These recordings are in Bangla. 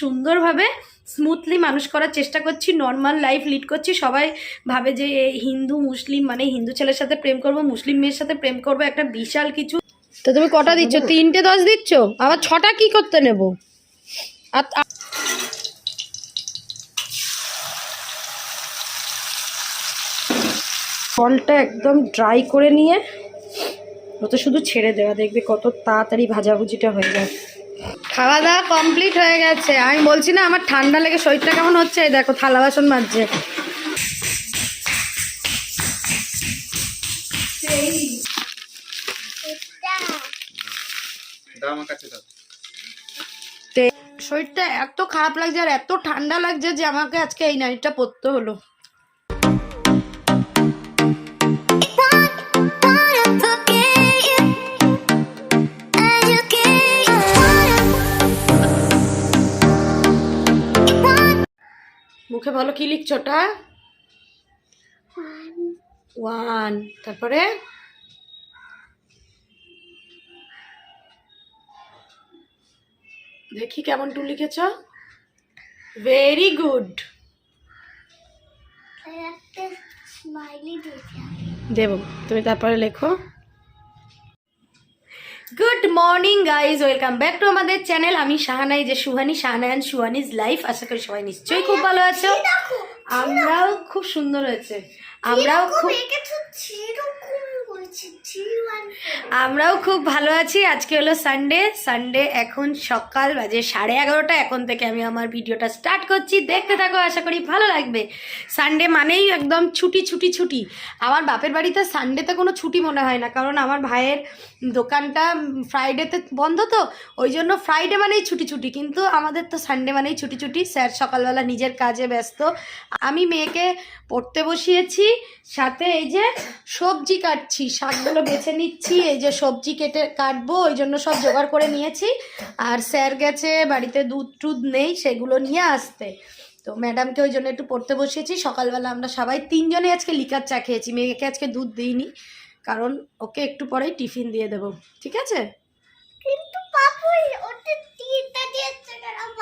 সুন্দরভাবে স্মুথলি মানুষ করার চেষ্টা করছি নর্মাল লাইফ লিড করছি। সবাই ভাবে যে হিন্দু মুসলিম মানে হিন্দু ছেলের সাথে প্রেম করব মুসলিম মেয়ের সাথে প্রেম করব একটা বিশাল কিছু। তো তুমি কটা দিচ্ছ? তিনটে দশ দিচ্ছ? আবার ছটা কি করতে নেব? আর জলটা একদম ড্রাই করে নিয়ে ও তো শুধু ছেড়ে দেওয়া দেখবে কত তাড়াতাড়ি ভাজাভুজিটা হয়ে যায়। খাওয়া দাওয়া কমপ্লিট হয়ে গেছে। আমি বলছি না আমার ঠান্ডা লেগে শরীরটা কেমন হচ্ছে? দেখো থালা বাসন মাজছে। শরীরটা এত খারাপ লাগছে আর এত ঠান্ডা লাগছে যে আমাকে আজকে এই নাইটটা পরতে হলো। মুখে বলো কি লিখছো ওটা? ওয়ান তারপরে? দেখি কেমন টু লিখেছ। ভেরি গুড দেব তুমি তারপরে লেখো। Good morning guys welcome back to আমাদের চ্যানেল আমি শাহানাই যে সুহানি শাহানায়ন সুহানিজ লাইফ আশা করি সবাই নিশ্চয়ই খুব ভালো আছো। আমরাও খুব সুন্দর হয়েছে। আমরাও খুব আমরাও খুব ভালো আছি, আজকে হলো সানডে সানডে এখন সকাল বাজে সাড়ে এগারোটা, এখন থেকে আমি আমার ভিডিওটা স্টার্ট করছি। দেখতে থাকো, আশা করি ভালো লাগবে। সানডে মানেই একদম ছুটি ছুটি ছুটি। আমার বাপের বাড়িতে সানডেতে কোনো ছুটি মনে হয় না, কারণ আমার ভাইয়ের দোকানটা ফ্রাইডেতে বন্ধ তো, ওই জন্য ফ্রাইডে মানেই ছুটি ছুটি। কিন্তু আমাদের তো সানডে মানেই ছুটি ছুটি। স্যার সকালবেলা নিজের কাজে ব্যস্ত। আমি মেয়েকে পড়তে বসিয়েছি, সাথে এই যে সবজি কাটছি শাকগুলো বেছে নিচ্ছি এই যে সবজি কেটে কাটবো ওই জন্য সব জোগাড় করে নিয়েছি। আর স্যার গেছে বাড়িতে দুধ টুধ নেই সেগুলো নিয়ে আসতে। তো ম্যাডামকে ওই জন্য একটু পড়তে বসিয়েছি। সকালবেলা আমরা সবাই তিনজনে আজকে লিকার চা খেয়েছি মেয়েকে আজকে দুধ দিইনি কারণ ওকে একটু পরেই টিফিন দিয়ে দেবো। ঠিক আছে? কিন্তু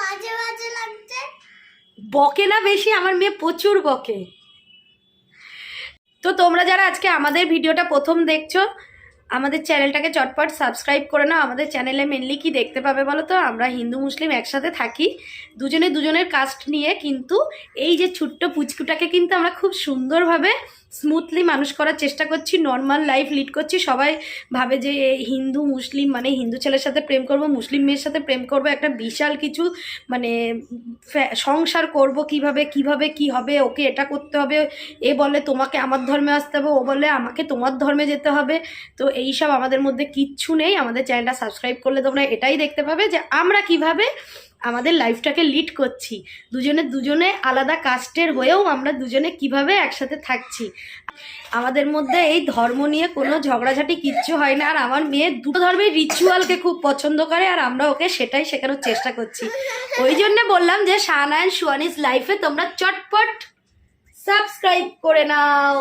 মাঝে মাঝে লাগছে। বকে না বেশি আমার মেয়ে প্রচুর বকে। তো তোমরা যারা আজকে আমাদের ভিডিওটা প্রথম দেখছ, আমাদের চ্যানেলটাকে চটপট সাবস্ক্রাইব করে নাও। আমাদের চ্যানেলে মেনলি কি দেখতে পাবে বলো তো? আমরা হিন্দু, মুসলিম একসাথে থাকি। দুজনে দুজনের কাস্ট নিয়ে কিন্তু এই যে ছোট্ট পুচকুটাকে কিন্তু আমরা খুব সুন্দরভাবে স্মুথলি মানুষ করার চেষ্টা করছি নর্মাল লাইফ লিড করছি। সবাই ভাবে যে হিন্দু, মুসলিম মানে হিন্দু ছেলের সাথে প্রেম করব, মুসলিম মেয়ের সাথে প্রেম করব, একটা বিশাল কিছু মানে সংসার করব কীভাবে কীভাবে, কি হবে, ওকে এটা করতে হবে, এ বলে তোমাকে আমার ধর্মে আসতে হবে, ও বলে আমাকে তোমার ধর্মে যেতে হবে। তো এই সব আমাদের মধ্যে কিচ্ছু নেই, আমাদের চ্যানেলটা সাবস্ক্রাইব করলে তোমরা এটাই দেখতে পাবে যে আমরা কীভাবে আমাদের লাইফটাকে লিড করছি। দুজনে দুজনে আলাদা কাস্টের হয়েও আমরা দুজনে কীভাবে একসাথে থাকছি। আমাদের মধ্যে এই ধর্ম নিয়ে কোনো ঝগড়াঝাটি কিচ্ছু হয় না। আর আমার মেয়ে দুটো ধর্মের রিচুয়ালকে খুব পছন্দ করে, আর আমরা ওকে সেটাই শেখানোর চেষ্টা করছি। ওই জন্য বললাম যে শাহানায়ন সুয়ানিস লাইফে তোমরা চটপট সাবস্ক্রাইব করে নাও।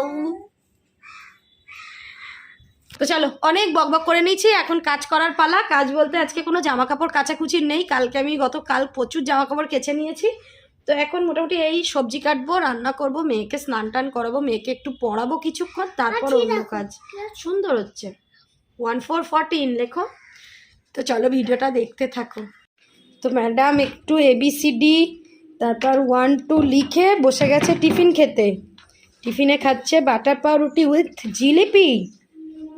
তো চলো অনেক বকবক করে নিয়েছি এখন কাজ করার পালা। কাজ বলতে আজকে কোনো জামা কাপড় কাচাকুচির নেই কালকে আমি গতকাল প্রচুর জামা কাপড় কেচে নিয়েছি। তো এখন মোটামুটি এই সবজি কাটবো রান্না করব মেয়েকে স্নান টান করাবো মেয়েকে একটু পড়াবো কিছুক্ষণ তারপর অন্য কাজ। সুন্দর হচ্ছে। ওয়ান ফোর ফর্টিন লেখো। তো চলো ভিডিওটা দেখতে থাকো। তো ম্যাডাম একটু এবিসিডি তারপর ওয়ান টু লিখে বসে গেছে টিফিন খেতে। টিফিনে খাচ্ছে বাটার পাউরুটি উইথ জিলিপি।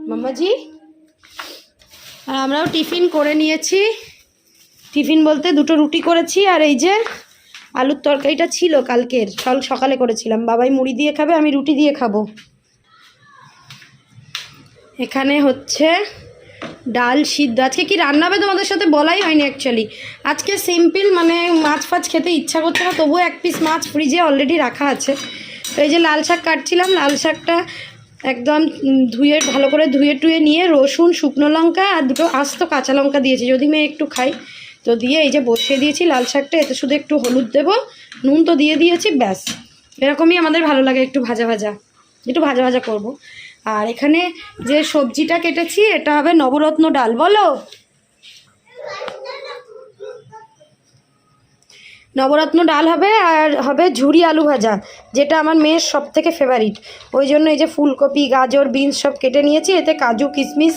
মামাজি? আর আমরাও টিফিন করে নিয়েছি। টিফিন বলতে দুটো রুটি করেছি আর এই যে আলুর তরকারিটা ছিল কালকের। কাল সকালে করেছিলাম। বাবাই মুড়ি দিয়ে খাবে, আমি রুটি দিয়ে খাব। এখানে হচ্ছে ডাল সিদ্ধ। আজকে কি রান্না হবে তোমাদের সাথে বলাই হয়নি অ্যাকচুয়ালি আজকে সিম্পল মানে মাছ ফাছ খেতে ইচ্ছা করছে না, তবুও এক পিস মাছ ফ্রিজে অলরেডি রাখা আছে। তো এই যে লাল শাক কাটছিলাম, লাল শাকটা একদম ধুয়ে, ভালো করে ধুয়ে টুয়ে নিয়ে রসুন, শুকনো লঙ্কা আর দুটো আস্ত কাঁচা লঙ্কা দিয়েছি। যদি মেয়ে একটু খাই তো দিয়ে এই যে বসিয়ে দিয়েছি লাল শাকটা, এতে শুধু একটু হলুদ দেবো, নুন তো দিয়ে দিয়েছি, ব্যাস। এরকমই আমাদের ভালো লাগে একটু ভাজা ভাজা, একটু ভাজা ভাজা করব। আর এখানে যে সবজিটা কেটেছি, এটা হবে নবরত্ন ডাল, বলো? নবরত্ন ডাল হবে আর হবে ঝুরি আলু ভাজা, যেটা আমার মেয়ের সব থেকে ফেভারিট ওই জন্য এই যে ফুলকপি, গাজর বিনস সব কেটে নিয়েছি, এতে কাজু কিশমিশ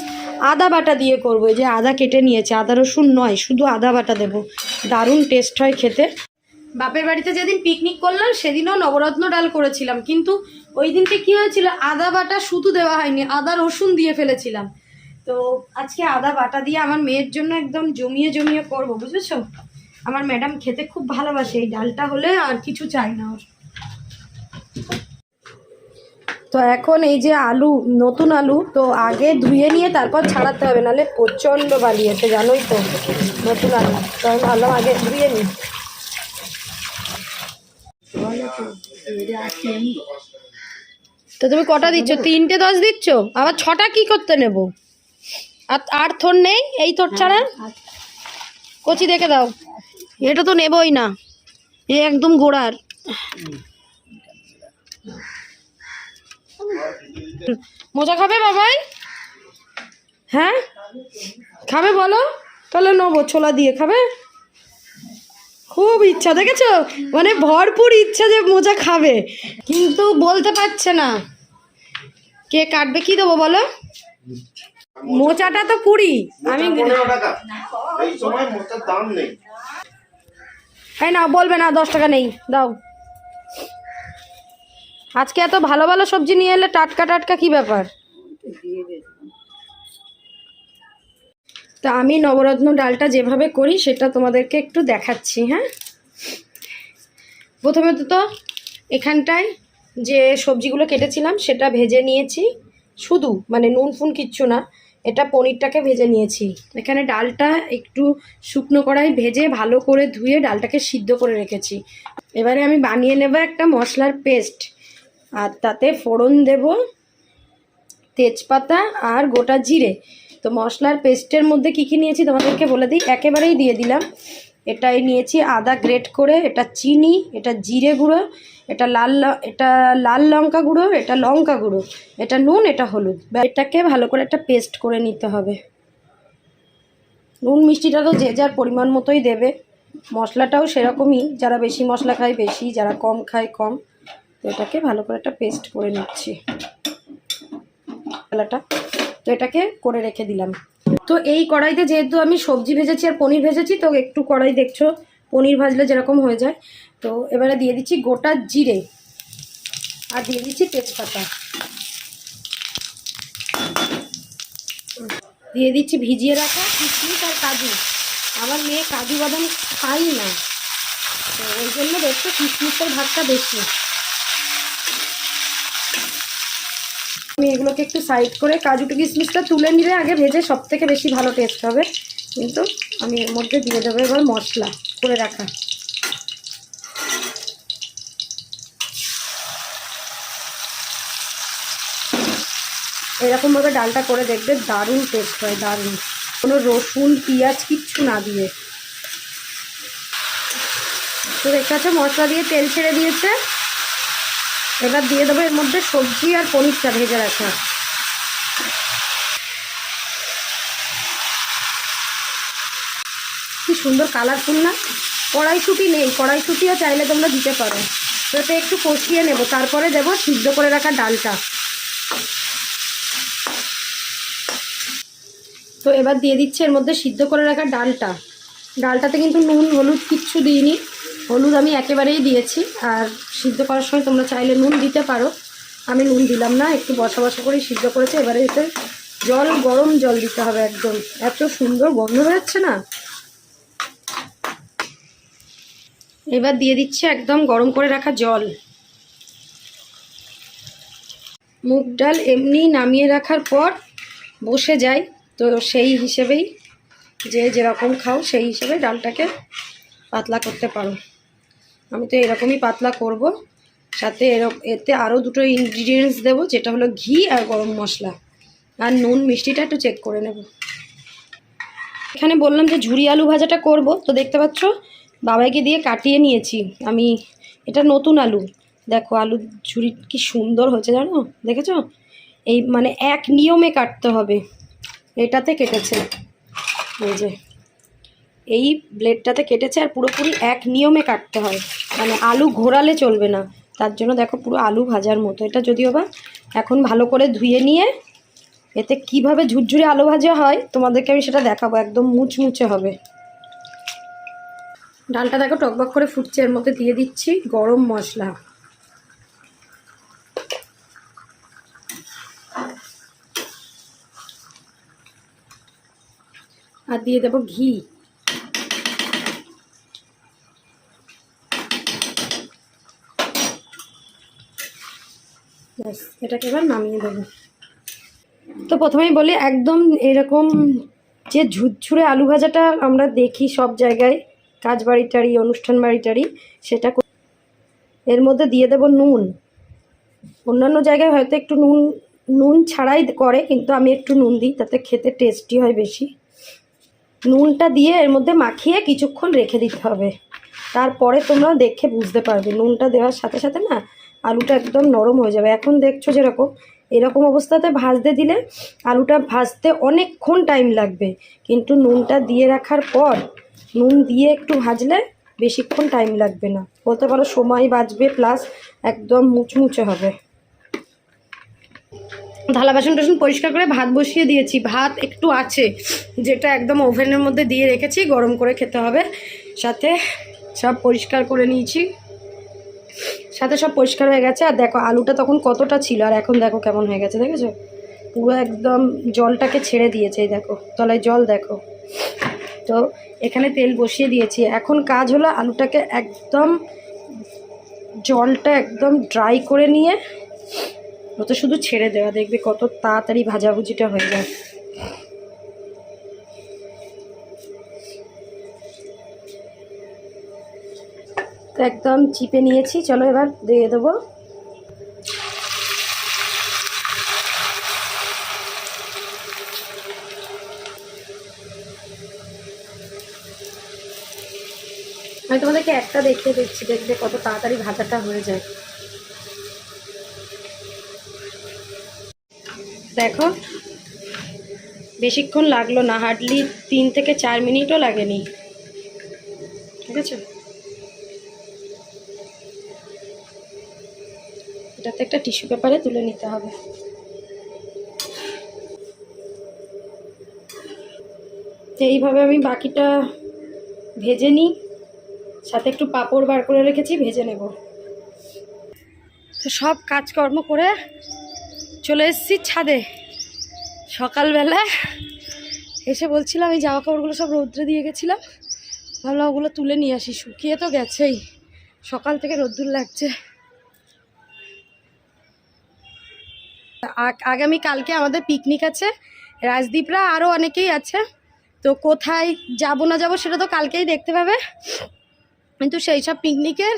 আদা বাটা দিয়ে করব। এই যে আদা কেটে নিয়েছি, আদা রসুন নয়, শুধু আদা বাটা দেবো। দারুণ টেস্ট হয় খেতে। বাপের বাড়িতে যেদিন পিকনিক করলাম, সেদিনও নবরত্ন ডাল করেছিলাম। কিন্তু ওই দিনকে কী হয়েছিল, আদা বাটা শুধু দেওয়া হয়নি, আদা রসুন দিয়ে ফেলেছিলাম। তো আজকে আদা বাটা দিয়ে আমার মেয়ের জন্য একদম জমিয়ে জমিয়ে করব, বুঝেছ? আমার ম্যাডাম খেতে খুব ভালোবাসে, এই ডালটা হলে আর কিছু চাই না ওর। তো এখন এই যে আলু, নতুন আলু, তো আগে ধুয়ে নিয়ে তারপর ছাড়াতে হবে, নাহলে প্রচণ্ড বালিয়েছে জানোই তো, নতুন আলু। তো আমি ভাবলাম আগে ধুয়ে নিই। তো তুমি কটা দিচ্ছ? তিনটে দশ দিচ্ছ? আবার ছটা কি করতে নেব? আর আর থর নেই? এই থর ছাড়া? কচি দেখে দাও। এটা তো নেবই না। এ একদম গোড়ার। মোজা খাবে বাবাই? হ্যাঁ? খাবে বলো? তাহলে নেব ছোলা দিয়ে খাবে? খুব ইচ্ছা দেখেছ? মানে ভরপুর ইচ্ছা যে মোজা খাবে। কিন্তু বলতে পারছে না। কে কাটবে কি দেবো বলো? মোচাটা তো কুড়ি আমি টাকা এই সময় মোটার দাম নেই। এই না, বলবে না, দশ টাকা নেই, দাও। আজকে এত ভালো ভালো সবজি নিয়ে এলে টাটকা টাটকা কি ব্যাপার? তা আমি নবরত্ন ডালটা যেভাবে করি, সেটা তোমাদেরকে একটু দেখাচ্ছি হ্যাঁ? প্রথমে তো এখানটায় যে সবজিগুলো কেটেছিলাম, সেটা ভেজে নিয়েছি। শুধু মানে নুন ফুন কিচ্ছু না। এটা পনিরটাকে ভেজে নিয়েছি। এখানে ডালটা একটু শুকনো কড়াই ভেজে ভালো করে ধুয়ে ডালটাকে সিদ্ধ করে রেখেছি। এবারে আমি বানিয়ে নেব একটা মশলার পেস্ট। আর তাতে ফোড়ন দেব, তেজপাতা আর গোটা জিরে। তো মশলার পেস্টের মধ্যে কী কী নিয়েছি তোমাদেরকে বলে দিই। একেবারেই দিয়ে দিলাম। এটাই নিয়েছি, আদা গ্রেট করে, এটা চিনি, এটা জিরে গুঁড়ো, এটা লাল এটা লাল লঙ্কা গুঁড়ো, এটা লঙ্কা গুঁড়ো, এটা নুন, এটা হলুদ। এটাকে ভালো করে একটা পেস্ট করে নিতে হবে। নুন মিষ্টিটা তো যে যার পরিমাণ মতোই দেবে। মশলাটাও সেরকমই, যারা বেশি মশলা খায় বেশি, যারা কম খায় কম। তো এটাকে ভালো করে একটা পেস্ট করে নিচ্ছি। মশলাটা, তো এটাকে করে রেখে দিলাম। তো এই কড়াইতে যেহেতু আমি সবজি ভেজেছি আর পনির ভেজেছি, তো একটু কড়াই দেখছ, পনির ভাজলে যেরকম হয়ে যায়। তো এবারে দিয়ে দিচ্ছি গোটা জিরে আর দিয়ে দিচ্ছি তেজপাতা। দিয়ে দিচ্ছি ভিজিয়ে রাখা কিশমিশ আর কাজু। আমার মেয়ে কাজু বাদাম খাই না। তো ওই জন্য দেখছ কিশমিশের ভাগটা বেশি। আমি এগুলোকে একটু সাইড করে কাজুটা কিশমিশটা তুলে নিলে আগে ভেজে সব থেকে বেশি ভালো টেস্ট হবে। কিন্তু আমি এর মধ্যে দিয়ে দেবো এবার মশলা করে রাখা। এরকমভাবে ডালটা করে দেখবে দারুণ টেস্ট হয়, দারুণ। কোনো রসুন, পেঁয়াজ কিচ্ছু না দিয়ে। তো দেখতে পাচ্ছ মশলা দিয়ে তেল ছেড়ে দিয়েছে। এবার দিয়ে দেবো এর মধ্যে সবজি আর পনিরটা ভেজে রাখা। কি সুন্দর কালারফুল না? কড়াইশুটি নেই, কড়াইশুটিও চাইলে তোমরা দিতে পারো। তো একটু কষিয়ে নেব, তারপরে দেবো সিদ্ধ করে রাখা ডালটা। তো এবার দিয়ে দিচ্ছে এর মধ্যে সিদ্ধ করে রাখা ডালটা। ডালটাতে কিন্তু নুন, হলুদ কিচ্ছু দিইনি। হলুদ আমি একেবারেই দিয়েছি, আর সিদ্ধ করার সময় তোমরা চাইলে নুন দিতে পারো। আমি নুন দিলাম না, একটু বসা বসা করেই সিদ্ধ করেছে, এবারে এতে জল, গরম জল দিতে হবে একদম। এত সুন্দর গন্ধ বেরোচ্ছে না? এবার দিয়ে দিচ্ছে একদম গরম করে রাখা জল। মুগ ডাল এমনি নামিয়ে রাখার পর বসে যায়, তো সেই হিসেবেই যে যেরকম খাও সেই হিসেবে ডালটাকে পাতলা করতে পারো। আমি তো এরকমই পাতলা করব। সাথে এতে আরও দুটো ইনগ্রিডিয়েন্টস দেবো, যেটা হলো ঘি আর গরম মশলা। আর নুন, মিষ্টিটা একটু চেক করে নেব। এখানে বললাম যে ঝুরি আলু ভাজাটা করব। তো দেখতে পাচ্ছ, বাবাইকে দিয়ে কাটিয়ে নিয়েছি। আমি, এটা নতুন আলু। দেখো, আলু ঝুরি কি সুন্দর হয়েছে, জানো? দেখেছ? এই মানে এক নিয়মে কাটতে হবে। এটাতে কেটেছে। এই যে, এই ব্লেডটাতে কেটেছে আর পুরোপুরি এক নিয়মে কাটতে হয়। মানে আলু ঘোরালে চলবে না। তার জন্য দেখো পুরো আলু ভাজার মতো। এটা যদিও বা এখন ভালো করে ধুয়ে নিয়ে এতে কীভাবে ঝুরঝুরে আলু ভাজা হয় তোমাদেরকে আমি সেটা দেখাবো। একদম মুচমুচে হবে। ডালটা দেখো টকবক করে ফুটছে, এর মধ্যে দিয়ে দিচ্ছি গরম মশলা। আর দিয়ে দেবো ঘি। ব্যাস, এটাকে এবার নামিয়ে দেবো। তো প্রথমেই বলি, একদম এরকম যে ঝুরঝুরে আলু ভাজাটা আমরা দেখি সব জায়গায়, কাজ বাড়িটারি অনুষ্ঠান বাড়িটারি সেটা এর মধ্যে দিয়ে দেব নুন। অন্যান্য জায়গায় হয়তো একটু নুন নুন ছাড়াই করে, কিন্তু আমি একটু নুন দিই, তাতে খেতে টেস্টি হয় বেশি। নুনটা দিয়ে এর মধ্যে মাখিয়ে কিছুক্ষণ রেখে দিতে হবে। তারপরে তোমরা দেখে বুঝতে পারবে, নুনটা দেওয়ার সাথে সাথে না আলুটা একদম নরম হয়ে যাবে। এখন দেখছ যেরকম, এরকম অবস্থাতে ভাজতে দিলে আলুটা ভাজতে অনেকক্ষণ টাইম লাগবে। কিন্তু নুনটা দিয়ে রাখার পর, নুন দিয়ে একটু ভাজলে বেশিক্ষণ টাইম লাগবে না। বলতে পারো সময় বাঁচবে প্লাস একদম মুচমুচে হবে। থালা বাসন টাসন পরিষ্কার করে ভাত বসিয়ে দিয়েছি। ভাত একটু আছে, যেটা একদম ওভেনের মধ্যে দিয়ে রেখেছি, গরম করে খেতে হবে। সাথে সব পরিষ্কার করে নিয়েছি। সাথে সব পরিষ্কার হয়ে গেছে, আর দেখো আলুটা তখন কতটা ছিল, আর এখন দেখো কেমন হয়ে গেছে, দেখেছ? পুরো একদম জলটাকে ছেড়ে দিয়েছে দেখো, তলায় জল দেখো। তো এখানে তেল বসিয়ে দিয়েছি। এখন কাজ হলো আলুটাকে একদম জলটা একদম ড্রাই করে নিয়ে ওটা শুধু ছেড়ে দেওয়া, দেখবে কত তাড়াতাড়ি ভাজাভুজিটা হয়ে যায়। তো একদম চিপে নিয়েছি। চলো এবার দিয়ে দেবো। আমি তোমাদেরকে একটা দেখিয়ে দিচ্ছি, দেখবে কত তাড়াতাড়ি ভাজাটা হয়ে যায়। দেখো, বেশিক্ষণ লাগল না হার্ডলি তিন থেকে চার মিনিটও লাগেনি। ঠিক আছে? এটাতে একটা টিস্যু পেপারে তুলে নিতে হবে। তো এইভাবে আমি বাকিটা ভেজে নিই। সাথে একটু পাঁপড় বার করে রেখেছি, ভেজে নেব। তো সব কাজকর্ম করে চলে এসেছি ছাদে। সকালবেলা এসে বলছিলাম, এই জামা কাপড়গুলো সব রৌদ্রে দিয়ে গেছিলাম। ভাবলাম ওগুলো তুলে নিয়ে আসি, শুকিয়ে তো গেছেই। সকাল থেকে রোদ্দুর লাগছে। আগামী কালকে আমাদের পিকনিক আছে। রাজদীপরা আরও অনেকেই আছে। তো কোথায় যাব না যাব সেটা তো কালকেই দেখতে পাবে। কিন্তু সেই সব পিকনিকের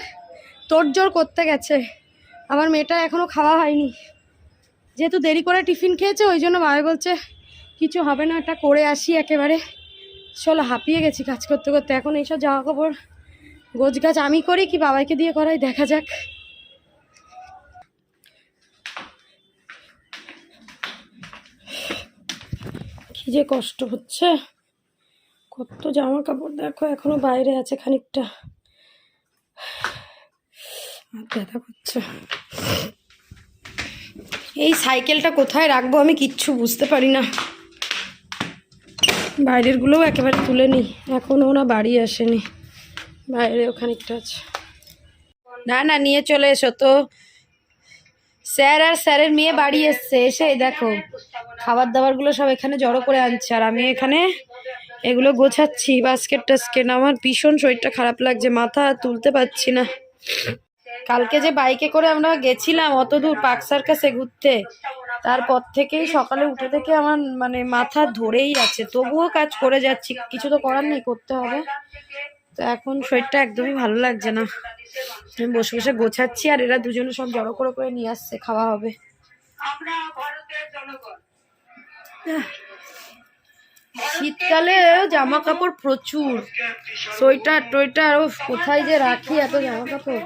তোড়জোড় করতে গেছে। আমার মেয়েটা এখনও খাওয়া হয়নি। যেহেতু দেরি করে টিফিন খেয়েছে, ওই জন্য বাবা বলছে, কিছু হবে না এটা করে আসি একেবারে। চলো, হাঁপিয়ে গেছি কাজ করতে করতে। এখন এইসব জামা কাপড় গোছ গাছ আমি করি কি বাবাইকে দিয়ে করাই? দেখা যাক। যে কষ্ট হচ্ছে। কত জামা কাপড় দেখো, এখনও বাইরে আছে খানিকটা। ব্যথা করছে। এই সাইকেলটা কোথায় রাখব আমি কিচ্ছু বুঝতে পারি না। বাইরেরগুলোও একেবারে তুলে নিই। এখনও ওরা বাড়ি আসেনি। বাইরে ওখানিকটা আছে। না না, নিয়ে চলে এসো তো। স্যার আর স্যারের মেয়ে বাড়ি এসছে। এসে দেখো। খাবার দাবারগুলো সব এখানে জড়ো করে আনছে। আর আমি এখানে এগুলো গোছাচ্ছি বাস্কেট টাস্কেট। আমার ভীষণ শরীরটা খারাপ লাগছে মাথা তুলতে পারছি না। কালকে যে বাইকে করে আমরা গেছিলাম অত দূর পার্ক সার্কাসে ঘুরতে তারপর থেকেই সকালে উঠে থেকে আমার মানে মাথা ধরেই আছে। তবুও কাজ করে যাচ্ছি কিছু তো করার নেই করতে হবে। তো এখন শরীরটা একদমই ভালো লাগছে না। আমি বসে বসে গোছাচ্ছি আর এরা দুজনে সব জড়ো করে করে নিয়ে আসছে খাওয়া হবে। আহ, শীতকালে জামা কাপড় প্রচুর। সোয়েটার টোয়েটার ও কোথায় যে রাখি এত জামা কাপড়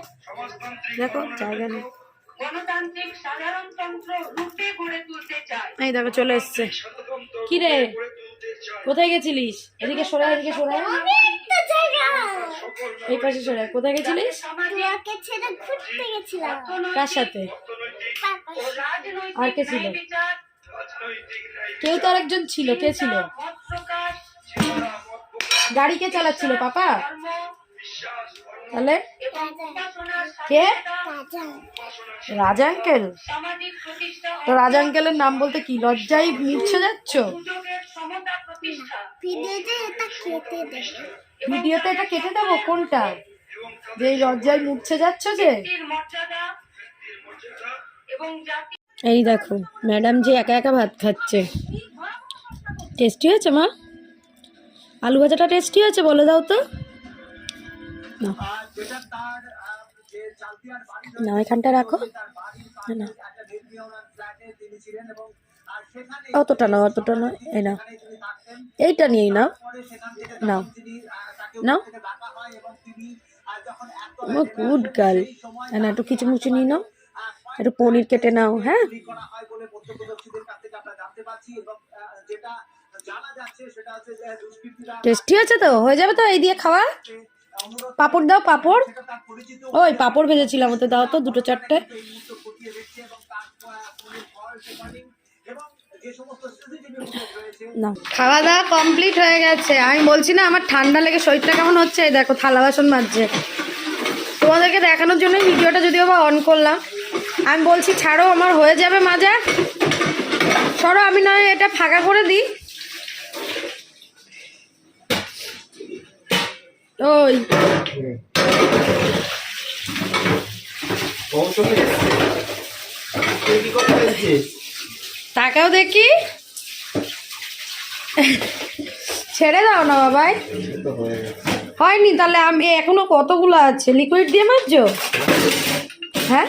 দেখো, জায়গা নেই। এই দেখো, চলে এসছে। কি রে? কোথায় গেছিলিস? এদিকে সরে এদিকে সরে। এই পাশে সরে, কোথায় গেছিলিস? কার সাথে? আর কে ছিল? কেউ তো আরেকজন ছিল? কে ছিল? গাড়ি কে চালাচ্ছিল, পাপা? তাহলে? কে? রাজা আঙ্কেল? তো রাজা আঙ্কেলের নাম বলতে কি? লজ্জায় মিচ্ছে যাচ্ছ? ভিডিওতে এটা কেটে দেবে, কোনটা? যে লজ্জায় মুচ্ছে যাচ্ছ যে? এই দেখো ম্যাডাম যে একা একা ভাত খাচ্ছে। টেস্টি হয়েছে মা? আলু ভাজাটা টেস্টি হয়েছে বলে দাও তো। না। এখানটা রাখো। না, অতটা না অতটা নয় এই না এইটা নিয়েই নাও। নাও। নাও। Good girl. না একটু কিছু মুচু নিয়ে নাও। একটু পনির কেটে নাও হ্যাঁ? টেস্টি আছে তো? হয়ে যাবে তো এই দিয়ে খাওয়া? পাপড় দাও পাপড়। ওই পাপড় ভেজেছিলাম ওতে দাও তো দুটো চারটে। না খাওয়া দাওয়া কমপ্লিট হয়ে গেছে। আমি বলছি না আমার ঠান্ডা লেগে শরীরটা কেমন হচ্ছে? দেখো থালা বাসন মাজছে। তোমাদেরকে দেখানোর জন্য ভিডিওটা যদিও বা অন করলাম। আমি বলছি, ছাড়ো, আমার হয়ে যাবে মাজা। সরো, আমি নয় এটা ফাঁকা করে দিই। ওই। তাকাও দেখি। ছেড়ে দাও না, বাবাই। হয়ে হয়নি, তাহলে আমি এখনও কতগুলো আছে? লিকুইড দিয়ে মারছো হ্যাঁ?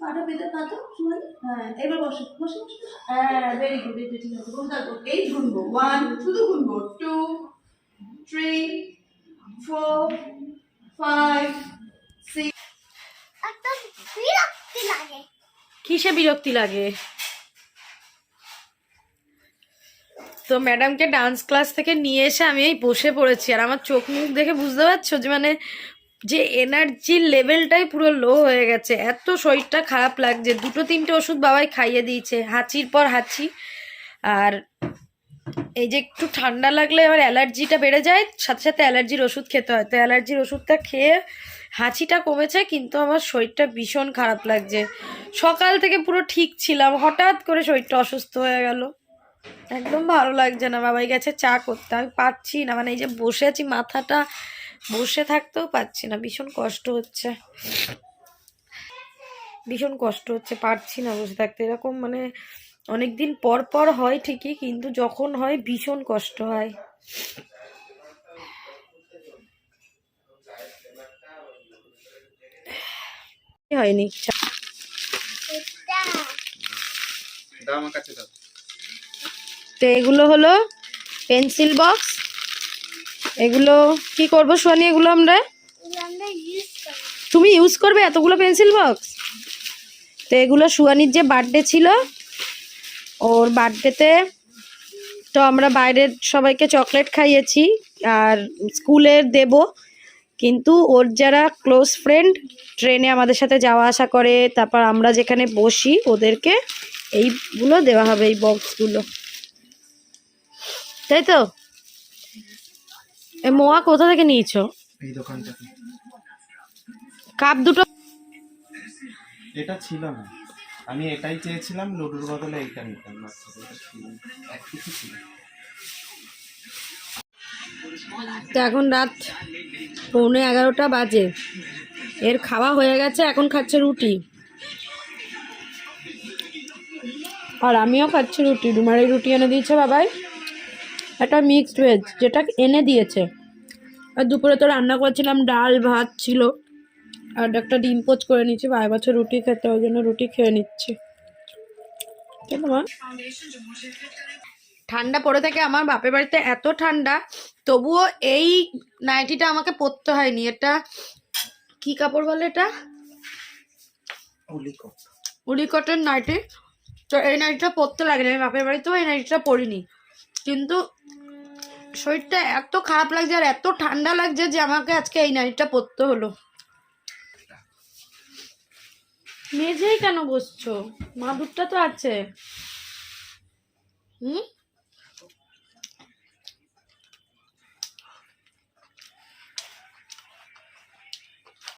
পা- পা- হ্যাঁ ভেরি গুড এটা ঠিক আছে। এই গুনবো। ওয়ান শুধু গুনবো। Two three four five six কিসে বিরক্তি লাগে? তো ম্যাডামকে ডান্স ক্লাস থেকে নিয়ে এসে আমি এই বসে পড়েছি। আর আমার চোখ মুখ দেখে বুঝতে পারছ যে মানে যে এনার্জির লেভেলটাই পুরো লো হয়ে গেছে। এত শরীরটা খারাপ লাগছে। দুটো তিনটে ওষুধ বাবাই খাইয়ে দিয়েছে, হাঁচির পর হাঁচি। আর এই যে একটু ঠান্ডা লাগলে এবার অ্যালার্জিটা বেড়ে যায়, সাথে সাথে অ্যালার্জির ওষুধ খেতে হয়। তো অ্যালার্জির ওষুধটা খেয়ে হাঁচিটা কমেছে, কিন্তু আমার শরীরটা ভীষণ খারাপ লাগছে। সকাল থেকে পুরো ঠিক ছিলাম, হঠাৎ করে শরীরটা অসুস্থ হয়ে গেল। একদম ভালো লাগছে না, বাবাই গেছে চা করতে। আমি পাচ্ছি না মানে এই যে বসে আছি, মাথাটা বসে থাকতেও পাচ্ছি না ভীষণ কষ্ট হচ্ছে। ভীষণ কষ্ট হচ্ছে পারছি না বসে থাকতে। এরকম মানে অনেক দিন পর পর হয় ঠিকই কিন্তু যখন হয় ভীষণ কষ্ট হয়। হয়নি? তো এগুলো হলো পেন্সিল বক্স এগুলো কি করব সোয়ানি এগুলো আমরা? তুমি ইউজ করবে এতগুলো পেন্সিল বক্স তো এগুলো সুয়ানির যে বার্থডে ছিল ওর বার্থডেতে তো আমরা বাইরের সবাইকে চকলেট খাইয়েছি আর স্কুলের দেব। কিন্তু ওর যারা ক্লোজ ফ্রেন্ড ট্রেনে আমাদের সাথে যাওয়া আসা করে তারপর আমরা যেখানে বসি ওদেরকে এইগুলো দেওয়া হবে এই বক্সগুলো তাই তো? এ মোয়া কোথা থেকে নিয়েছো? এই কাপ দুটো এটা ছিল না। আমি এটাই চেয়েছিলাম লুডুর বদলে এইটা নিতাম তো এখন রাত পৌনে এগারোটা বাজে। এর খাওয়া হয়ে গেছে এখন খাচ্ছে রুটি। আর আমিও খাচ্ছি রুটি। ডুমারি রুটি এনে দিয়েছে বাবাই। একটা মিক্সড ভেজ যেটা এনে দিয়েছে। আর দুপুরে তো রান্না করেছিলাম ডাল ভাত ছিল। আর একটা ডিম পোচ করে নিচ্ছি বাই বছর রুটি খেতে ওই জন্য রুটি খেয়ে নিচ্ছি। কেন মা? ঠান্ডা পড়ে থাকে আমার বাপের বাড়িতে এত ঠান্ডা তবুও এই নাইটিটা আমাকে পরতে হয়নি। এটা কি কাপড় বলে এটা? উলি কপ। Cotton nightie. তো এই নাইটিটা পরতে লাগে না আমি বাপের বাড়িতেও এই নাইটিটা পরিনি। কিন্তু শরীরটা এত খারাপ লাগছে আর এত ঠান্ডা লাগছে যে আমাকে আজকে এই নারীটা পরতে হলো। মেঝেই কেন বসছো? মাদুরটা তো আছে। হুম?